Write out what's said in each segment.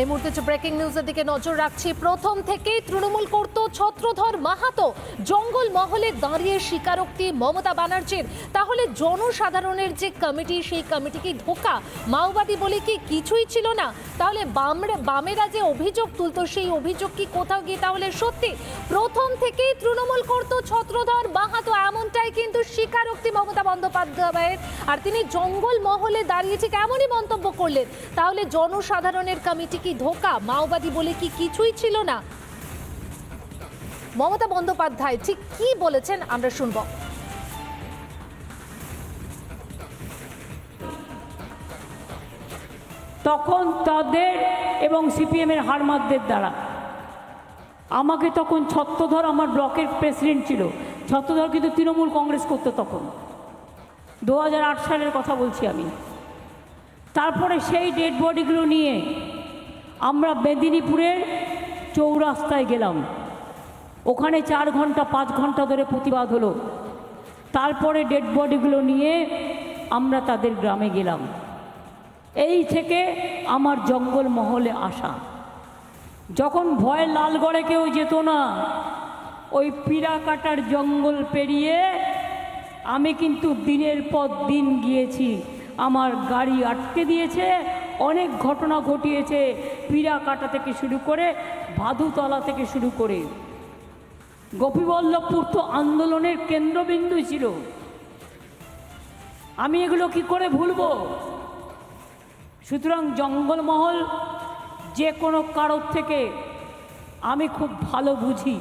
এই মুহূর্তে ব্রেকিং নিউজের দিকে নজর রাখছি, প্রথম থেকেই তৃণমূল করত ছত্রধর মাহাতো। জঙ্গল মহলে দাঁড়িয়ে স্বীকারোক্তি মমতা ব্যানার্জির। তাহলে জনসাধারণের যে কমিটি, সেই কমিটি কি ধোকা? মাওবাদী বলে কি কিছুই ছিল না? তাহলে বামরা বামেরা যে অভিযোগ তুলতো, সেই অভিযোগ কি কোথাও গিয়ে তাহলে সত্যি? প্রথম থেকেই তৃণমূল করত ছত্রধর মাহাতো, এমনটাই কিন্তু স্বীকারোক্তি মমতা বন্দ্যোপাধ্যায়ের। আর তিনি জঙ্গল মহলে দাঁড়িয়ে ঠিক এমনই মন্তব্য করলেন। তাহলে জনসাধারণের কমিটি কি ধোকা, মাওবাদী বলে কি কিছুই ছিল না? মমতা বন্দ্যোপাধ্যায় ঠিক কি বলেছেন আমরা শুনব। তখন তাদের এবং সিপিএমের হারমাতদের দ্বারা। আমাকে তখন ছত্রধর আমার ব্লকের প্রেসিডেন্ট ছিল। ছত্রধর কিন্তু তৃণমূল কংগ্রেস করতো তখন। দু হাজার আট সালের কথা বলছি আমি। তারপরে সেই ডেড বডিগুলো নিয়ে আমরা মেদিনীপুরের চৌরাস্তায় গেলাম। ওখানে চার ঘণ্টা, পাঁচ ঘণ্টা ধরে প্রতিবাদ হলো। তারপরে ডেড বডিগুলো নিয়ে আমরা তাদের গ্রামে গেলাম। এই থেকে আমার জঙ্গল মহলে আসা। যখন ভয় লালগড়ে কেউ যেত না, ওই পিড়া কাটার জঙ্গল পেরিয়ে আমি কিন্তু দিনের পর দিন গিয়েছি। আমার গাড়ি আটকে দিয়েছে অনেক ঘটনা ঘটিয়েছে। কাটা থেকে শুরু করে, ভাদুতলা থেকে শুরু করে। গোপীবল্লভপুর তো আন্দোলনের কেন্দ্রবিন্দু ছিল। আমি এগুলো কি করে ভুলবো? সুতরাং জঙ্গলমহল যে কোনো কারোর থেকে আমি খুব ভালো বুঝি।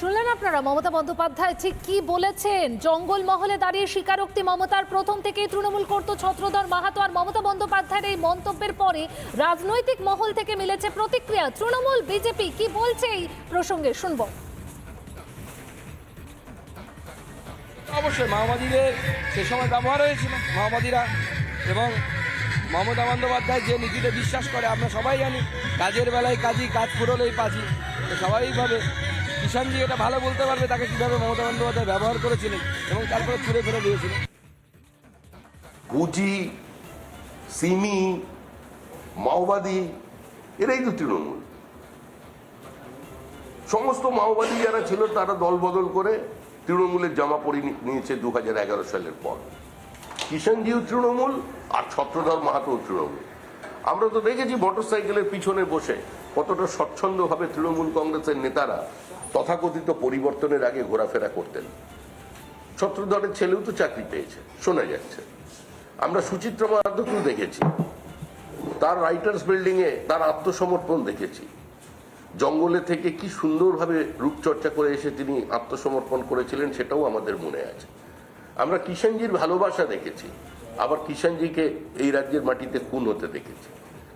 শুনলেন আপনারা, মমতা বন্দ্যোপাধ্যায় ঠিক কি বলেছেন? জঙ্গল মহলে দাঁড়িয়ে স্বীকারোক্তি মমতার প্রথম থেকেই তৃণমূল করত ছত্রধর মাহাতো আর মমতা বন্দ্যোপাধ্যায়ের এই মন্তব্যের পরে রাজনৈতিক মহল থেকে মিলেছে প্রতিক্রিয়া। তৃণমূল, বিজেপি কি বলছে এই প্রসঙ্গে শুনব। অবশ্যই, মাওবাদীদের সে সময় ব্যবহার হয়েছিল, মাওবাদীরা। এবং মমতা বন্দ্যোপাধ্যায় যে নীতিতে বিশ্বাস করে, আমরা সবাই জানি, কাজের বেলায় কাজী কাজ ফুরলেই পাজি। স্বাভাবিকভাবে কিষাণজি এটা ভালো বলতে পারবে, তাকে কীভাবে মমতা বন্দ্যোপাধ্যায় ব্যবহার করেছিলেন এবং তারপরে ছুঁড়ে ফেলে দিয়েছিলেন। গুজি সিমি, মাওবাদী, এরাই তো তৃণমূল। সমস্ত মাওবাদী যারা ছিল, তারা দল বদল করে তৃণমূলের জামা পরে নিয়েছে দু হাজার এগারো সালের পর। কিষাণজিও তৃণমূল আর ছত্রধর মাহাতো তৃণমূল। আমরা তো দেখেছি মোটরসাইকেলের পিছনে বসে কতটা স্বচ্ছন্দভাবে তৃণমূল কংগ্রেসের নেতারা তথাকথিত পরিবর্তনের আগে ঘোরাফেরা করতেন। ছত্রধরের ছেলেও তো চাকরি পেয়েছে, শোনা যাচ্ছে। আমরা সুচিত্রা মাহাতোকেও দেখেছি। তার রাইটার্স বিল্ডিং এ তার আত্মসমর্পণ দেখেছি। জঙ্গলে থেকে কি সুন্দরভাবে রূপচর্চা করে এসে তিনি আত্মসমর্পণ করেছিলেন সেটাও আমাদের মনে আছে। আমরা কিষাণজির ভালোবাসা দেখেছি, আবার কিষাণজিকে এই রাজ্যের মাটিতে খুন হতে দেখেছি।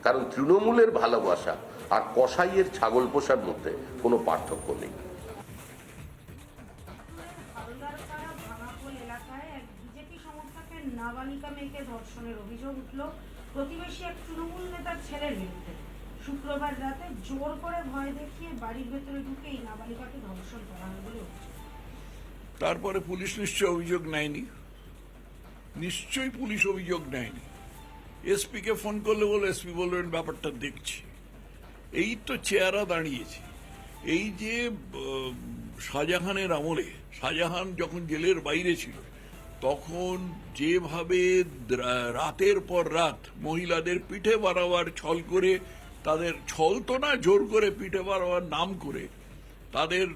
কারণ তৃণমূলের ভালোবাসা আর কসাইয়ের ছাগল পোষার মধ্যে কোনো পার্থক্য নেই। মেয়েকে ধর্ষণের অভিযোগ উঠল। প্রতিবেশী এক তৃণমূল নেতার ছেলের বিরুদ্ধে। শুক্রবার রাতে জোর করে ভয় দেখিয়ে বাড়ির ভেতরে ঢুকে এই নাবালিকাকে ধর্ষণ করা হয় বলে তারপরে পুলিশ নিশ্চয় অভিযোগ নেয়নি। নিশ্চয়ই পুলিশ অভিযোগ নেয়নি। এসপিকে ফোন করলে বলে, এসপি বলবেন, ব্যাপারটা দেখছি। এই তো চেহারা দাঁড়িয়েছে। এই যে শাহজাহানের আমলে, শাহজাহান যখন জেলের বাইরে ছিল তখন যেভাবে রাতের পর রাত মহিলাদের পিঠে বাড়াবার ছল করে, তাদের ছল তো না, জোর করে পিঠে বাড়াবার নাম করে, তাদের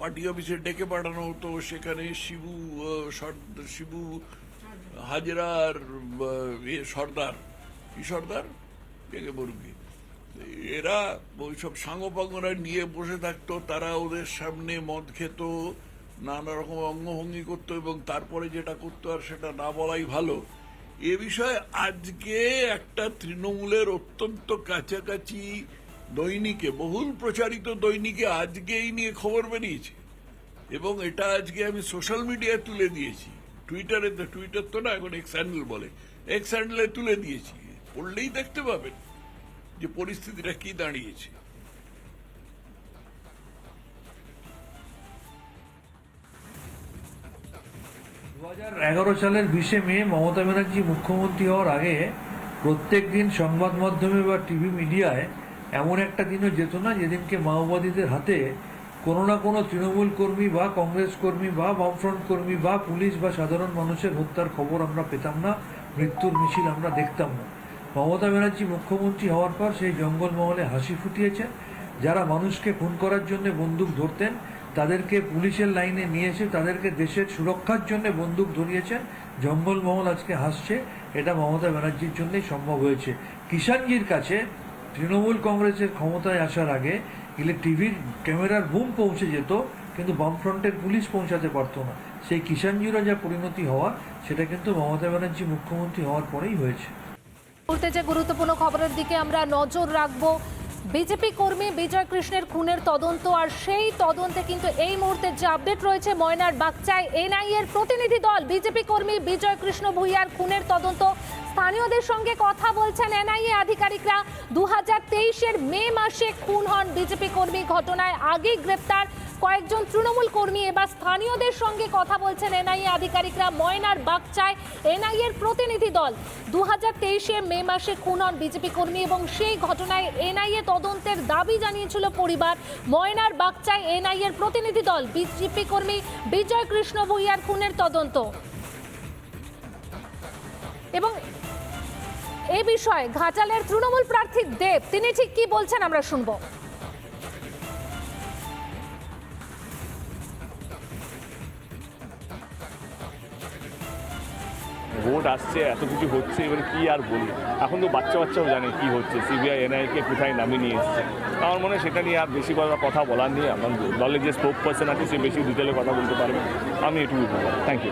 পার্টি অফিসে ডেকে পাঠানো হতো। সেখানে শিবু শিবু হাজরার সর্দার। কি সর্দার? ডেকে বলবি এরা ওইসব সাঙ্গপাঙ্গরা নিয়ে বসে থাকতো, তারা ওদের সামনে মদ খেত। নানা রকম অঙ্গভঙ্গি করতো এবং তারপরে যেটা করতো আর সেটা না বলাই ভালো। এ বিষয়ে আজকে একটা তৃণমূলের অত্যন্ত কাছাকাছি দৈনিকে, বহুল প্রচারিত দৈনিকে আজকে এই নিয়ে খবর বেরিয়েছে। এবং এটা আজকে আমি সোশ্যাল মিডিয়ায় তুলে দিয়েছি। টুইটারে তো, টুইটার তো না, এখন এক্স হ্যান্ডেল বলে। এক্স হ্যান্ডেলে তুলে দিয়েছি। পড়লেই দেখতে পাবেন যে পরিস্থিতিটা কি দাঁড়িয়েছে। এগারো সালের বিশে মে মমতা ব্যানার্জি মুখ্যমন্ত্রী হওয়ার আগে প্রত্যেক দিন সংবাদ মাধ্যমে বা টিভি মিডিয়ায় এমন একটা দিনও যেত না যেদিনকে মাওবাদীদের হাতে কোনো না কোনো তৃণমূল কর্মী বা কংগ্রেস কর্মী বা বামফ্রন্ট কর্মী বা পুলিশ বা সাধারণ মানুষের হত্যার খবর আমরা পেতাম না, মৃত্যুর মিছিল আমরা দেখতাম না। মমতা ব্যানার্জি মুখ্যমন্ত্রী হওয়ার পর সেই জঙ্গলমহলে হাসি ফুটিয়েছেন, যারা মানুষকে খুন করার জন্য বন্দুক ধরতেন তাদেরকে পুলিশের লাইনে নিয়ে এসে তাদেরকে দেশের সুরক্ষার জন্য বন্দুক ধরিয়েছেন। জঙ্গলমহল আজকে হাসছে। এটা মমতা ব্যানার্জির জন্যই সম্ভব হয়েছে। কিষাণজির কাছে তৃণমূল কংগ্রেসের ক্ষমতায় আসার আগে ইলে টিভির ক্যামেরার বুম পৌঁছে যেত, কিন্তু বামফ্রন্টের পুলিশ পৌঁছাতে পারতো না। সেই কিষাণজিরও যা পরিণতি হওয়া, সেটা কিন্তু মমতা ব্যানার্জি মুখ্যমন্ত্রী হওয়ার পরেই হয়েছে। মুহূর্তে যে গুরুত্বপূর্ণ খবরের দিকে আমরা নজর রাখব বিজেপি কর্মী বিজয় কৃষ্ণের খুনের তদন্ত, আর সেই তদন্তে কিন্তু এই মুহূর্তে যে আপডেট রয়েছে, ময়নার বাগচায় এনআইএর প্রতিনিধি দল, বিজেপি কর্মী বিজয় কৃষ্ণ ভুইয়ার খুনের তদন্ত স্থানীয়দের সঙ্গে কথা বলছেন এনআইএ আধিকারিকরা। দু হাজার মে মাসে খুন হন বিজেপি কর্মী। ঘটনায় আগেই গ্রেপ্তার কয়েকজন তৃণমূল কর্মী। এবার স্থানীয়দের সঙ্গে কথা বলছেন এনআইএ আধিকারিকরা। ময়নার বাগচায় এনআইএ এর প্রতিনিধি দল। দু হাজার মে মাসে খুন হন বিজেপি কর্মী এবং সেই ঘটনায় এনআইএ তদন্তের দাবি জানিয়েছিল পরিবার। ময়নার বাগচায় এনআইএ এর প্রতিনিধি দল, বিজেপি কর্মী বিজয় কৃষ্ণ ভুইয়ার খুনের তদন্ত। এবং এ বিষয়ে ঘাটালের তৃণমূল প্রার্থী দেব, তিনি ঠিক কি বলছেন আমরা শুনব। ভোট আসছে, এত কিছু হচ্ছে, এবার কি আর বলি? এখন তো বাচ্চা বাচ্চাও জানে কি হচ্ছে সিবিআই এনআইকে কোথায় নামিয়ে নিয়ে এসছে। আমার মনে হয় সেটা নিয়ে আর বেশি কথা কথা বলার নেই, আমার দলের যে স্পোক পার্সন আছে, সে বেশি ডিটেলে কথা বলতে পারবে। আমি এটুকু থ্যাংক ইউ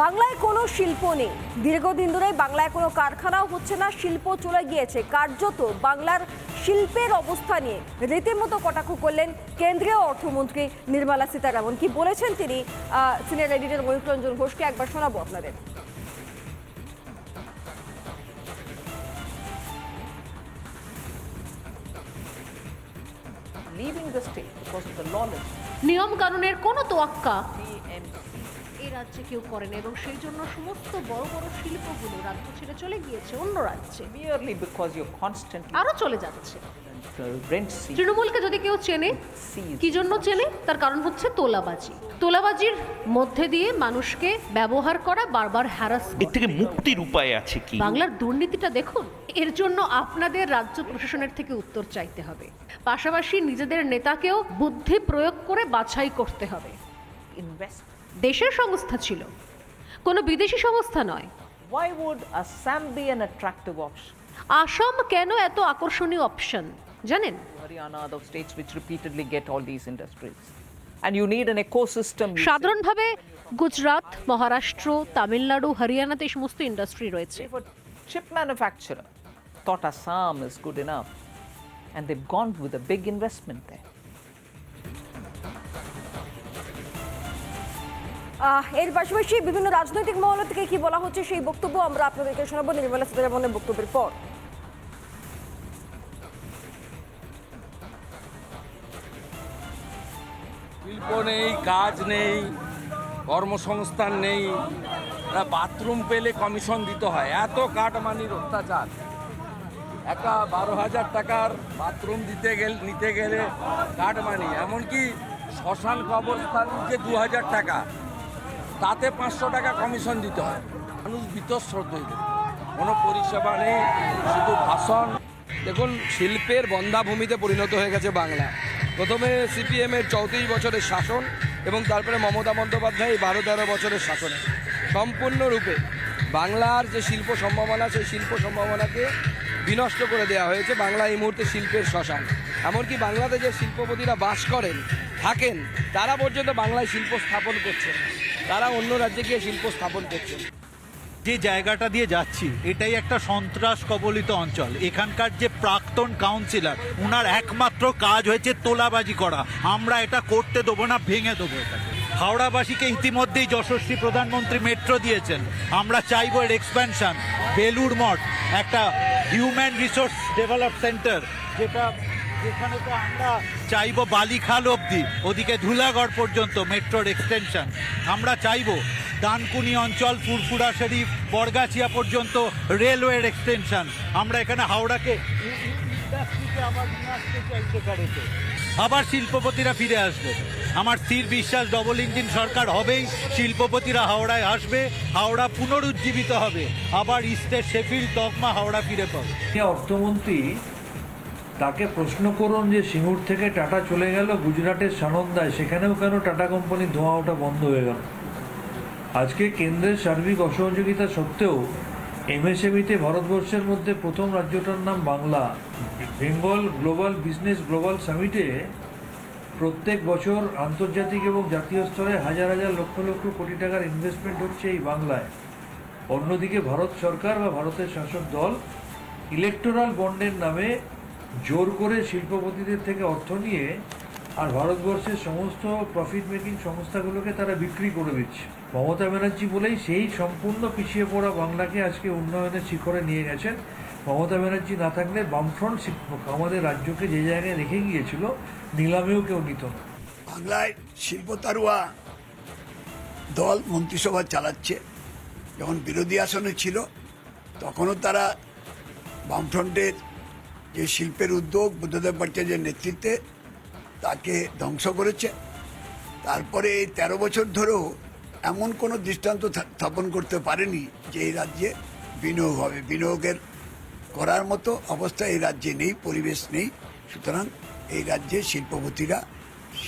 বাংলায় কোনো শিল্প নেই। দীর্ঘদিন ধরে বাংলায় কোনো কারখানাও হচ্ছে না শিল্প চলে গিয়েছে। কার্যত বাংলার শিল্পের অবস্থা নিয়ে রীতিমতো কটাক্ষ করলেন কেন্দ্রীয় অর্থমন্ত্রী নির্মলা সীতারামন। কি বলেছেন তিনি? সিনিয়র এডিটর ময়ূক রঞ্জন ঘোষকে একবার শোনাবো আপনাদের। Leaving the state because of the lawless নিয়ম কানুনের কোনো তোয়াক্কা. এই রাজ্যে কেউ করেন এবং সেই জন্য সমস্ত বড় বড় শিল্পগুলো রাজ্য ছেড়ে চলে গিয়েছে অন্য রাজ্যে। Merely because you're constantly আরও চলে যাচ্ছে। তৃণমূলকে যদি কেউ চেনে কি জন্য চেনে? তার কারণ হচ্ছে তোলাবাজি। তোলাবাজির মধ্যে দিয়ে মানুষকে ব্যবহার করা বারবার হ্যারাস এর থেকে মুক্তির উপায় আছে কি? বাংলার দুর্নীতিটা দেখুন এর জন্য আপনাদের রাজ্য প্রশাসনের থেকে উত্তর চাইতে হবে। পাশাপাশি নিজেদের নেতাকেও বুদ্ধি প্রয়োগ করে বাছাই করতে হবে। Invest. দেশের সংস্থা ছিল। কোন বিদেশি সংস্থা নয়। আসাম কেন এত আকর্ষণীয় অপশন জানেন? সাধারণভাবে গুজরাট মহারাষ্ট্র তামিলনাড়ু হরিয়ানাতে এই সমস্ত ইন্ডাস্ট্রি রয়েছে। Chip manufacturer thought is good enough and they've with a big investment there. এর পাশাপাশি বিভিন্ন রাজনৈতিক মহল থেকে কি বলা হচ্ছে সেই বক্তব্য আমরা আপনাদেরকে শোনাবো। নির্মলা সীতারামনের বক্তব্যের পর। শিল্প নেই, কাজ নেই, কর্মসংস্থান নেই বাথরুম পেলে কমিশন দিতে হয়। এত কাটমানির অত্যাচার। একটা বারো হাজার টাকার বাথরুম দিতে গেলে, নিতে গেলে কাটমানি। এমনকি শ্মশান কবরস্থান যে দু হাজার টাকা। তাতে পাঁচশো টাকা কমিশন দিতে হয়। মানুষ বিতশ্রদ্ধ হয়ে যায়। কোনো পরিষেবা নেই, শুধু ভাষণ। দেখুন, শিল্পের বন্ধাভূমিতে পরিণত হয়ে গেছে বাংলা। প্রথমে সিপিএমের চৌত্রিশ বছরের শাসন এবং তারপরে মমতা বন্দ্যোপাধ্যায় বারো তেরো বছরের শাসনে। সম্পূর্ণরূপে বাংলার যে শিল্প সম্ভাবনা, সেই শিল্প সম্ভাবনাকে বিনষ্ট করে দেওয়া হয়েছে বাংলা এই মুহূর্তে শিল্পের শ্মশান। এমনকি বাংলাতে যে শিল্পপতিরা বাস করেন, থাকেন, তারা পর্যন্ত বাংলায় শিল্প স্থাপন করছেন। তারা অন্য রাজ্যে গিয়ে শিল্প স্থাপন করছেন যে জায়গাটা দিয়ে যাচ্ছি, এটাই একটা সন্ত্রাস কবলিত অঞ্চল। এখানকার যে প্রাক্তন কাউন্সিলর ওনার একমাত্র কাজ হয়েছে তোলাবাজি করা। আমরা এটা করতে দেবো না, ভেঙে দেবো এটাকে। হাওড়াবাসীকে ইতিমধ্যেই যশস্বী প্রধানমন্ত্রী মেট্রো দিয়েছেন। আমরা চাইব এর এক্সপ্যানশন বেলুর মঠ, একটা হিউম্যান রিসোর্স ডেভেলপ সেন্টার যেটা যেখানে তো আমরা চাইব বালিখাল অবধি ওদিকে ধুলাগড় পর্যন্ত মেট্রোর এক্সটেনশন আমরা চাইব ডানকুনি অঞ্চল ফুরফুরা শরীফ বরগাছিয়া পর্যন্ত রেলওয়ের এক্সটেনশন আমরা এখানে হাওড়াকে আবার নিয়ে আসতে চাই সেখানেতে। আবার শিল্পপতিরা ফিরে আসবে। আমার স্থির বিশ্বাস ডবল ইঞ্জিন সরকার হবেই শিল্পপতিরা হাওড়ায় আসবে হাওড়া পুনরুজ্জীবিত হবে। আবার ইস্টের শেফিল্ড তকমা হাওড়া ফিরে পাবে। অর্থমন্ত্রী তাকে প্রশ্ন করুন যে সিঙ্গুর থেকে টাটা চলে গেল গুজরাটের সানন্দায়, সেখানেও কেন টাটা কোম্পানির ধোঁয়া ওঠা বন্ধ হয়ে গেল? আজকে কেন্দ্রের সার্বিক অসহযোগিতা সত্ত্বেও এমএসএমইতে ভারতবর্ষের মধ্যে প্রথম রাজ্যটার নাম Bangla. Bengal global business global সামিটে প্রত্যেক বছর আন্তর্জাতিক এবং জাতীয় স্তরে হাজার হাজার লক্ষ লক্ষ কোটি টাকার ইনভেস্টমেন্ট হচ্ছে এই বাংলায়। অন্যদিকে ভারত সরকার বা ভারতের শাসক দল ইলেকটোরাল বন্ডের নামে জোর করে শিল্পপতিদের থেকে অর্থ নিয়ে আর ভারতবর্ষের সমস্ত প্রফিট মেকিং সংস্থাগুলোকে তারা বিক্রি করে দিচ্ছে। মমতা ব্যানার্জি বলেই সেই সম্পূর্ণ পিছিয়ে পড়া বাংলাকে আজকে উন্নয়নের শিখরে নিয়ে গেছেন। মমতা ব্যানার্জি না থাকলে বামফ্রন্ট আমাদের রাজ্যকে যে জায়গায় রেখে গিয়েছিল, নিলামেও কেউ নিত না। বাংলায় শিল্প তারুয়া দল মন্ত্রিসভা চালাচ্ছে। যখন বিরোধী আসনে ছিল, তখনও তারা বামফ্রন্টের যে শিল্পের উদ্যোগ বুদ্ধদেব ভট্টাচার্যের নেতৃত্বে তাকে ধ্বংস করেছে। তারপরে এই তেরো বছর ধরেও এমন কোনো দৃষ্টান্ত স্থাপন করতে পারেনি যে এই রাজ্যে বিনিয়োগ হবে। বিনিয়োগের করার মতো অবস্থা এই রাজ্যে নেই, পরিবেশ নেই। সুতরাং এই রাজ্যে শিল্পপতিরা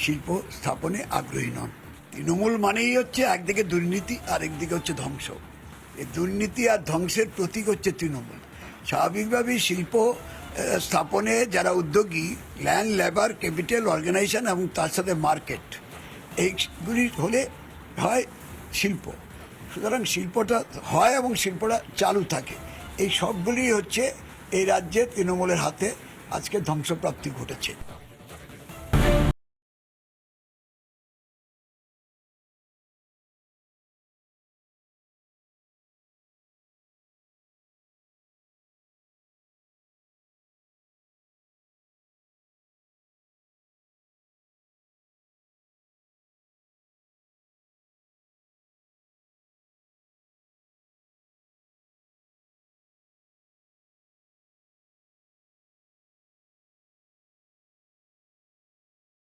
শিল্প স্থাপনে আগ্রহী নন। তৃণমূল মানেই হচ্ছে একদিকে দুর্নীতি আর একদিকে হচ্ছে ধ্বংস। এই দুর্নীতি আর ধ্বংসের প্রতীক হচ্ছে তৃণমূল। স্বাভাবিকভাবেই শিল্প স্থাপনে যারা উদ্যোগী ল্যান্ড লেবার ক্যাপিটাল অর্গানাইজেশন এবং তার সাথে মার্কেট এইগুলি হলে হয় শিল্প। সুতরাং শিল্পটা হয় এবং শিল্পটা চালু থাকে। এই সবগুলি হচ্ছে এই রাজ্যে তৃণমূলের হাতে আজকে ধ্বংসপ্রাপ্তি ঘটেছে।